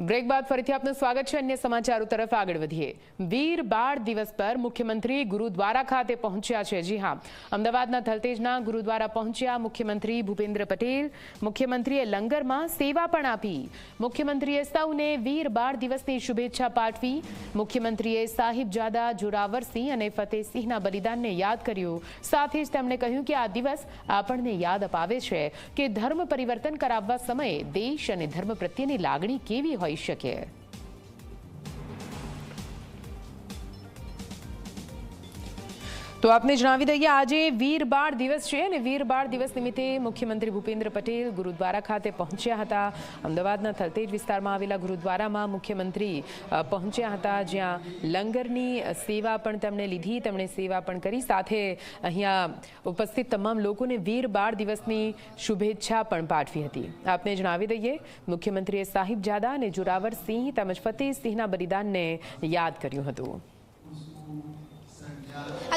Break બાદ ફરીથી આપનું સ્વાગત છે. અન્ય સમાચારો તરફ આગળ વધીએ. વીર બાળ દિવસ પર મુખ્યમંત્રી ગુરુદ્વારા ખાતે પહોંચ્યા છે. જી હા. અમદાવાદના થલતેજના ગુરુદ્વારા પહોંચ્યા મુખ્યમંત્રી ભૂપેન્દ્ર પટેલ. મુખ્યમંત્રીએ લંગરમાં સેવા પણ આપી. મુખ્યમંત્રીએ સૌને વીર બાળ દિવસની શુભેચ્છા પાઠવી. મુખ્યમંત્રીએ સાહિબજાદા જોરાવરસિંહ અને ફતેહસિંહના બલિદાનને યાદ કર્યું. સાથે જ તેમણે કહ્યું કે આ દિવસ આપણને યાદ અપાવે છે કે ધર્મ પરિવર્તન કરાવવા સમયે દેશ અને ધર્મ પ્રત્યેની લાગણી કેવી હોઈ શકે તો આપને જણાવી દઈએ, આજે વીર બાળ દિવસ છે અને વીર બાળ દિવસ નિમિત્તે મુખ્યમંત્રી ભૂપેન્દ્ર પટેલ ગુરુદ્વારા ખાતે પહોંચ્યા હતા. અમદાવાદના થલતેજ વિસ્તારમાં આવેલા ગુરુદ્વારામાં મુખ્યમંત્રી પહોંચ્યા હતા. જ્યાં લંગરની સેવા પણ તેમણે લીધી, તેમણે સેવા પણ કરી. સાથે અહીંયા ઉપસ્થિત તમામ લોકોને વીર બાળ દિવસની શુભેચ્છા પણ પાઠવી હતી. આપને જણાવી દઈએ, મુખ્યમંત્રીએ સાહિબજાદા અને જોરાવરસિંહ તેમજ ફતેહસિંહના બલિદાનને યાદ કર્યું હતું.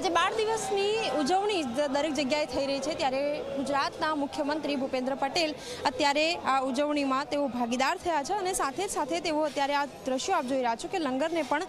આજે બાળ દિવસની ઉજવણી દરેક જગ્યાએ થઈ રહી છે. ત્યારે ગુજરાતના મુખ્યમંત્રી ભૂપેન્દ્ર પટેલ અત્યારે આ ઉજવણીમાં તેઓ ભાગીદાર થયા છે અને સાથે સાથે તેઓ અત્યારે આ દ્રશ્યો આપ જોઈ રહ્યા છો કે લંગરને પણ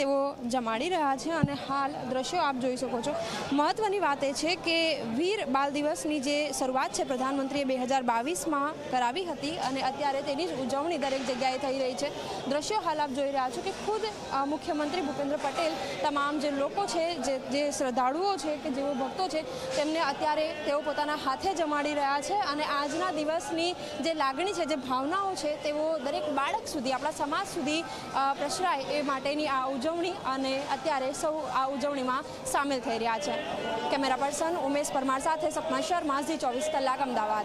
તેઓ જમાડી રહ્યા છે અને હાલ દ્રશ્યો આપ જોઈ શકો છો. મહત્વની વાત એ છે કે વીર બાળ દિવસની જે શરૂઆત છે પ્રધાનમંત્રીએ બે હજાર બાવીસમાં કરાવી હતી અને અત્યારે તેની જ ઉજવણી દરેક જગ્યાએ થઈ રહી છે. દ્રશ્યો હાલ આપ જોઈ રહ્યા છો કે ખુદ મુખ્યમંત્રી ભૂપેન્દ્ર પટેલ, તમામ જે લોકો છે, જે જે શ્રદ્ધાળુઓ છે કે જેઓ ભક્તો છે, તેમને અત્યારે તેઓ પોતાના હાથે જમાડી રહ્યા છે અને આજના દિવસની જે લાગણી છે, જે ભાવનાઓ છે, તેઓ દરેક બાળક સુધી, આપણા સમાજ સુધી પ્રસરાય એ માટેની આ ઉજવણી અને અત્યારે સૌ આ ઉજવણીમાં સામેલ થઈ રહ્યા છે. કેમેરા પર્સન ઉમેશ પરમાર સાથે સપના શર્મા, ઝી ચોવીસ કલાક, અમદાવાદ.